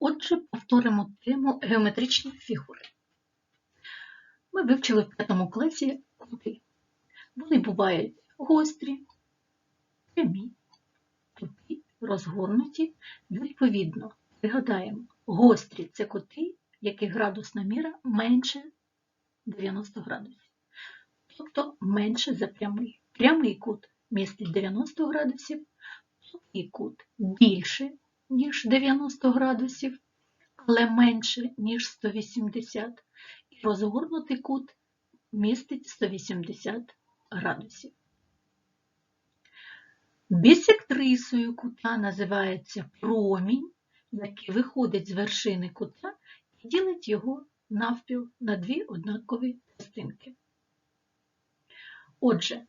Отже, повторимо тему геометричні фігури. Ми вивчили в п'ятому класі кути. Вони бувають гострі, прямі, тупі, розгорнуті. Відповідно, пригадаємо, гострі це кути, яких градусна міра менше 90 градусів. Тобто менше за прямий. Прямий кут містить 90 градусів, тупий кут більше, ніж 90 градусів, але менше, ніж 180, і розгорнутий кут містить 180 градусів. Бісектрисою кута називається промінь, який виходить з вершини кута і ділить його навпіл на дві однакові частинки. Отже,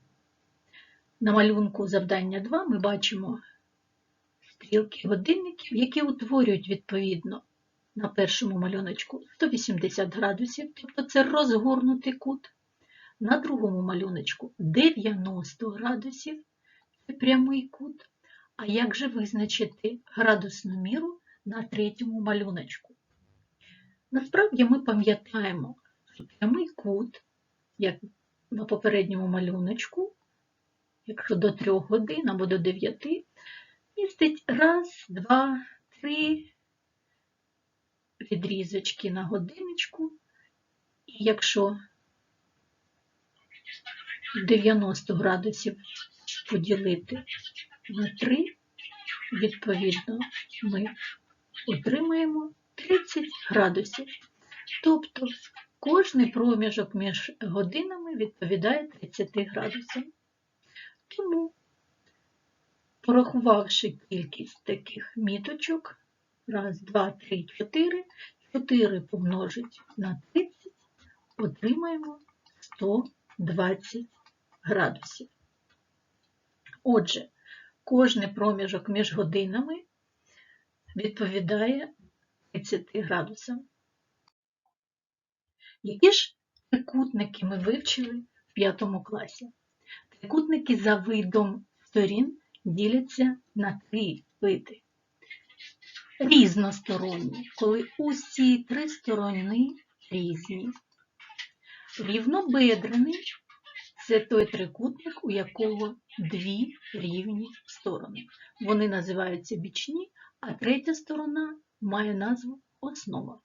на малюнку завдання 2 ми бачимо стрілки годинників, які утворюють відповідно на першому малюночку 180 градусів, тобто це розгорнутий кут, на другому малюночку 90 градусів, це прямий кут. А як же визначити градусну міру на третьому малюночку? Насправді ми пам'ятаємо, що прямий кут, як на попередньому малюночку, якщо до 3 годин або до 9, містить раз, два, три відрізочки на годиночку. І якщо 90 градусів поділити на 3, відповідно, ми отримаємо 30 градусів. Тобто кожний проміжок між годинами відповідає 30 градусам. Тому, порахувавши кількість таких міточок, раз, два, три, чотири, 4 помножить на 30, отримаємо 120 градусів. Отже, кожний проміжок між годинами відповідає 30 градусам. Які ж трикутники ми вивчили в 5 класі? Трикутники за видом сторін діляться на три види. Різносторонні, коли усі три сторони різні. Рівнобедрений це той трикутник, у якого дві рівні сторони. Вони називаються бічні, а третя сторона має назву основа.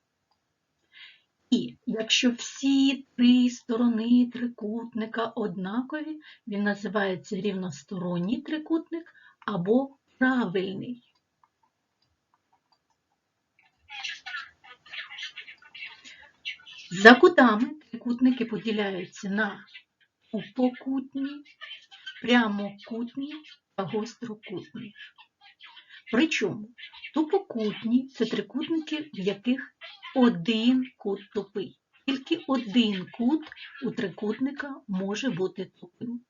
І якщо всі три сторони трикутника однакові, він називається рівносторонній трикутник або правильний. За кутами трикутники поділяються на упокутні, прямокутні та гострокутні. Причому тупокутні це трикутники, в яких один кут тупий. Тільки один кут у трикутника може бути тупим.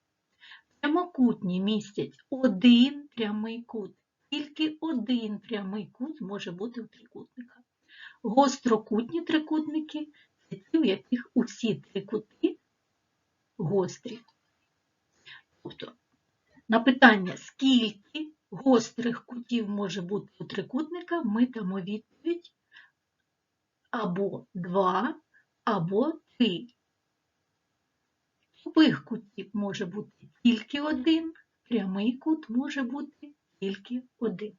Прямокутні містять один прямий кут. Тільки один прямий кут може бути у трикутника. Гострокутні трикутники це ті, у яких усі три кути гострі. Тобто, на питання, скільки гострих кутів може бути у трикутника, ми дамо відповідь або 2, або 3. Тупих кутів може бути тільки один, прямий кут може бути тільки один.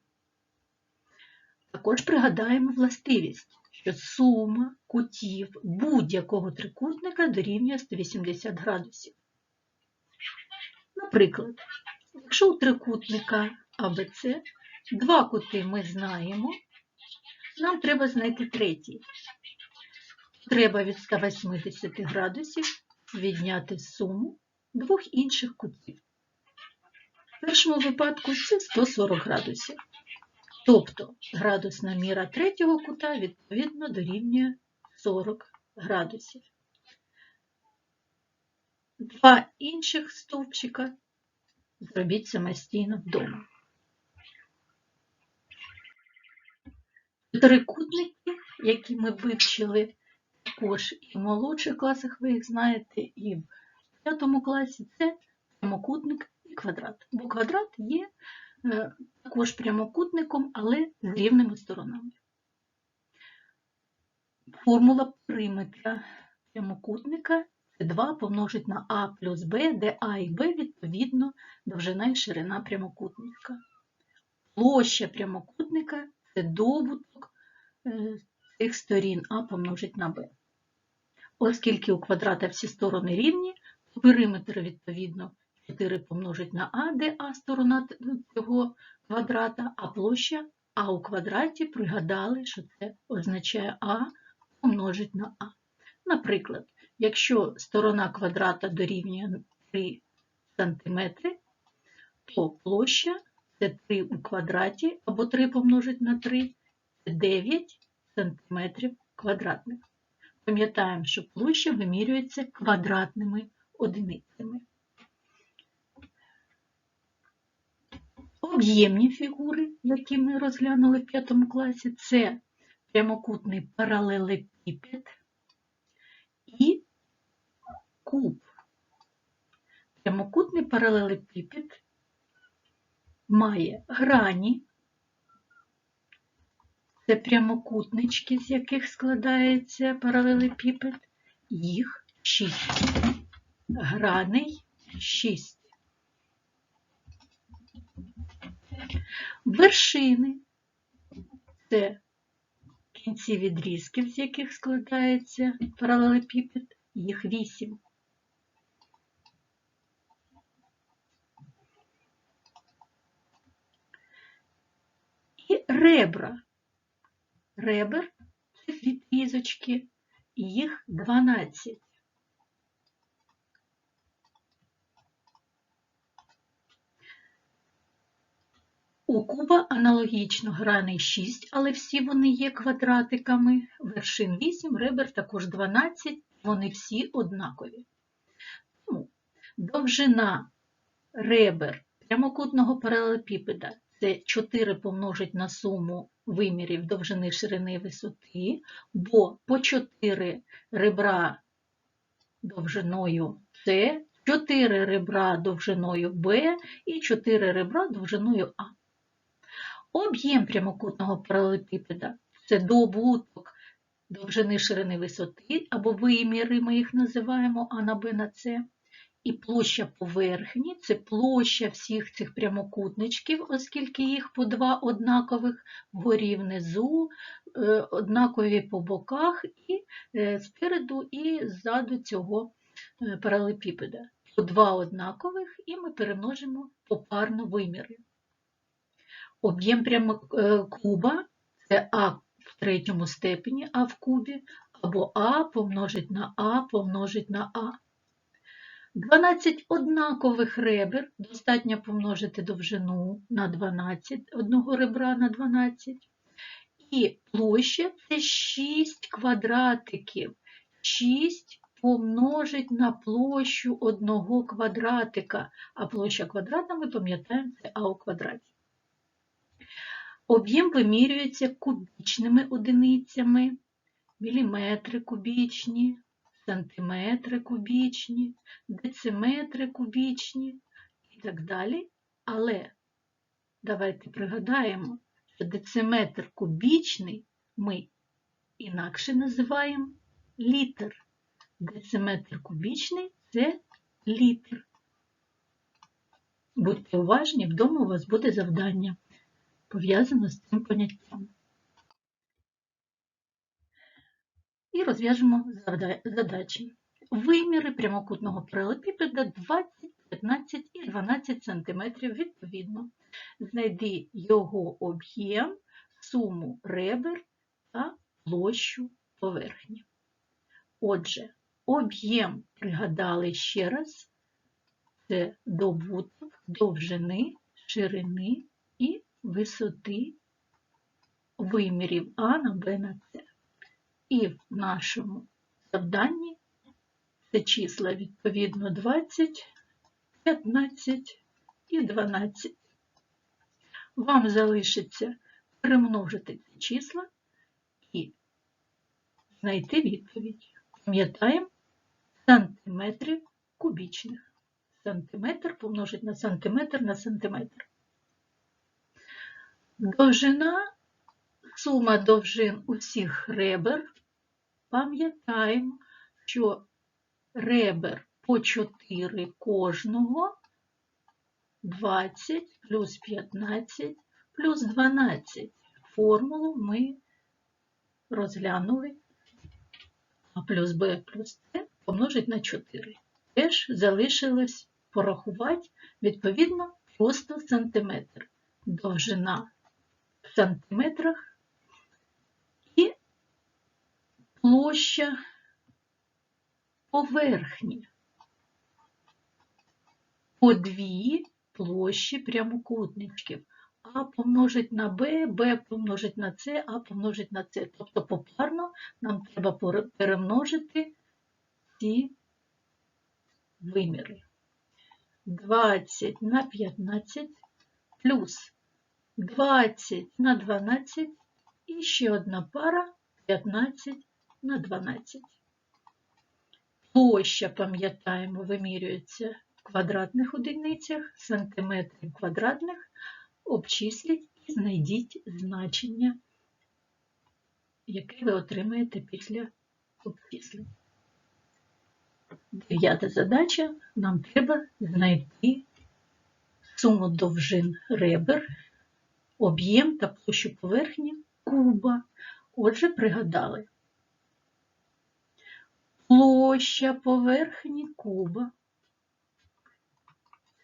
Також пригадаємо властивість, що сума кутів будь-якого трикутника дорівнює 180 градусів. Наприклад, якщо у трикутника АБЦ два кути ми знаємо, нам треба знайти третій. Треба від 180 градусів відняти суму двох інших кутів. В першому випадку це 140 градусів. Тобто градусна міра третього кута відповідно дорівнює 40 градусів. Два інших стовпчика зробіть самостійно вдома. Трикутники, які ми вивчили також і в молодших класах, ви їх знаєте, і в п'ятому класі, це прямокутник і квадрат. Бо квадрат є е, також прямокутником, але з рівними сторонами. Формула периметра прямокутника це 2 помножить на А плюс Б, де А і Б відповідно довжина і ширина прямокутника. Площа прямокутника це добуток цих сторін А помножить на Б. Оскільки у квадрата всі сторони рівні, то периметр відповідно 4 помножить на А, де А сторона цього квадрата, а площа А у квадраті пригадали, що це означає А помножить на А. Наприклад, якщо сторона квадрата дорівнює 3 см, то площа це 3 у квадраті або 3 помножить на 3 це 9 см квадратних. Пам'ятаємо, що площа вимірюється квадратними одиницями. Об'ємні фігури, які ми розглянули в п'ятому класі, це прямокутний паралелепіпед і куб. Прямокутний паралелепіпед має грані, це прямокутнички, з яких складається паралелепіпед, їх 6. Граней 6. Вершини це кінці відрізків, з яких складається паралелепіпед, їх 8. І ребра. Ребер це відрізочки, їх 12. У куба аналогічно граней 6, але всі вони є квадратиками, вершин 8, ребер також 12, вони всі однакові. Тому довжина ребер прямокутного паралелепіпеда це 4 помножить на суму вимірів довжини, ширини висоти, бо по 4 ребра довжиною С, 4 ребра довжиною Б і 4 ребра довжиною А. Об'єм прямокутного паралелепіпеда – це добуток довжини ширини висоти, або виміри ми їх називаємо А на Б на С. І площа поверхні – це площа всіх цих прямокутничків, оскільки їх по два однакових вгорі внизу, е, однакові по боках і е, спереду і ззаду цього е, паралелепіпеда. По два однакових і ми перемножимо попарно виміри. Об'єм прямо е, куба це А в третьому степені А в кубі, або А помножить на А помножить на А. 12 однакових ребер достатньо помножити довжину на 12, одного ребра на 12. І площа це 6 квадратиків. 6 помножить на площу одного квадратика, а площа квадрата, ми пам'ятаємо, це А у квадраті. Об'єм вимірюється кубічними одиницями, міліметри кубічні, сантиметри кубічні, дециметри кубічні і так далі. Але давайте пригадаємо, що дециметр кубічний ми інакше називаємо літр. Дециметр кубічний це літр. Будьте уважні, вдома у вас буде завдання пов'язано з цим поняттям. І розв'яжемо задачі. Виміри прямокутного паралелепіпеда 20, 15 і 12 см відповідно. Знайди його об'єм, суму ребер та площу поверхні. Отже, об'єм пригадали ще раз, це добуток довжини, ширини і висоти вимірів А на Б на С. І в нашому завданні це числа відповідно 20, 15 і 12. Вам залишиться перемножити ці числа і знайти відповідь. Пам'ятаємо сантиметрів кубічних. Сантиметр помножить на сантиметр на сантиметр. Довжина, сума довжин усіх ребер Пам'ятаємо, що ребер по 4 кожного 20 плюс 15 плюс 12. Формулу ми розглянули а плюс b плюс c помножить на 4. Теж залишилось порахувати відповідно просто сантиметр. Довжина в сантиметрах і площа поверхні. По дві площі прямокутничків. А помножить на b, b помножить на c, а помножить на c. Тобто попарно нам треба перемножити ці виміри. 20 на 15 плюс 20 на 12 і ще одна пара 15 на 12. Площа, пам'ятаємо, вимірюється в квадратних одиницях, сантиметрів квадратних. Обчисліть і знайдіть значення, яке ви отримаєте після обчислення. Дев'ята задача. Нам треба знайти суму довжин ребер, об'єм та площу поверхні куба. Отже, пригадали. Площа поверхні куба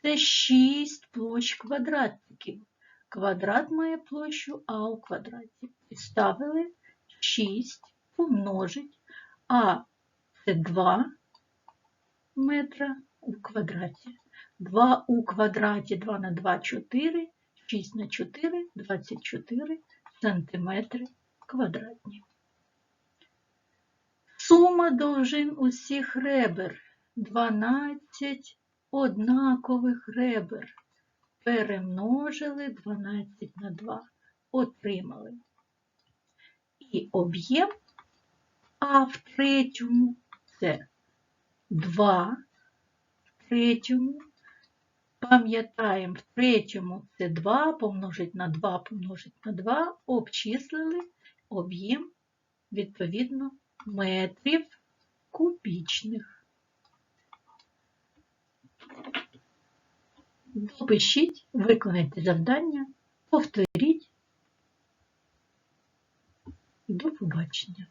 це 6 площ квадратиків. Квадрат має площу А у квадраті. Підставили 6 помножить, а це 2 метра у квадраті. 2 у квадраті 2 на 2 4, 6 на 4 24 сантиметри квадратні. Сума довжин усіх ребер 12 однакових ребер. Перемножили 12 на 2, отримали. І об'єм А в третьому це 2 в третьому. Пам'ятаємо, в третьому це 2 помножить на 2 помножить на 2, обчислили об'єм відповідно метрів кубічних. Допишіть, виконайте завдання, повторіть. До побачення.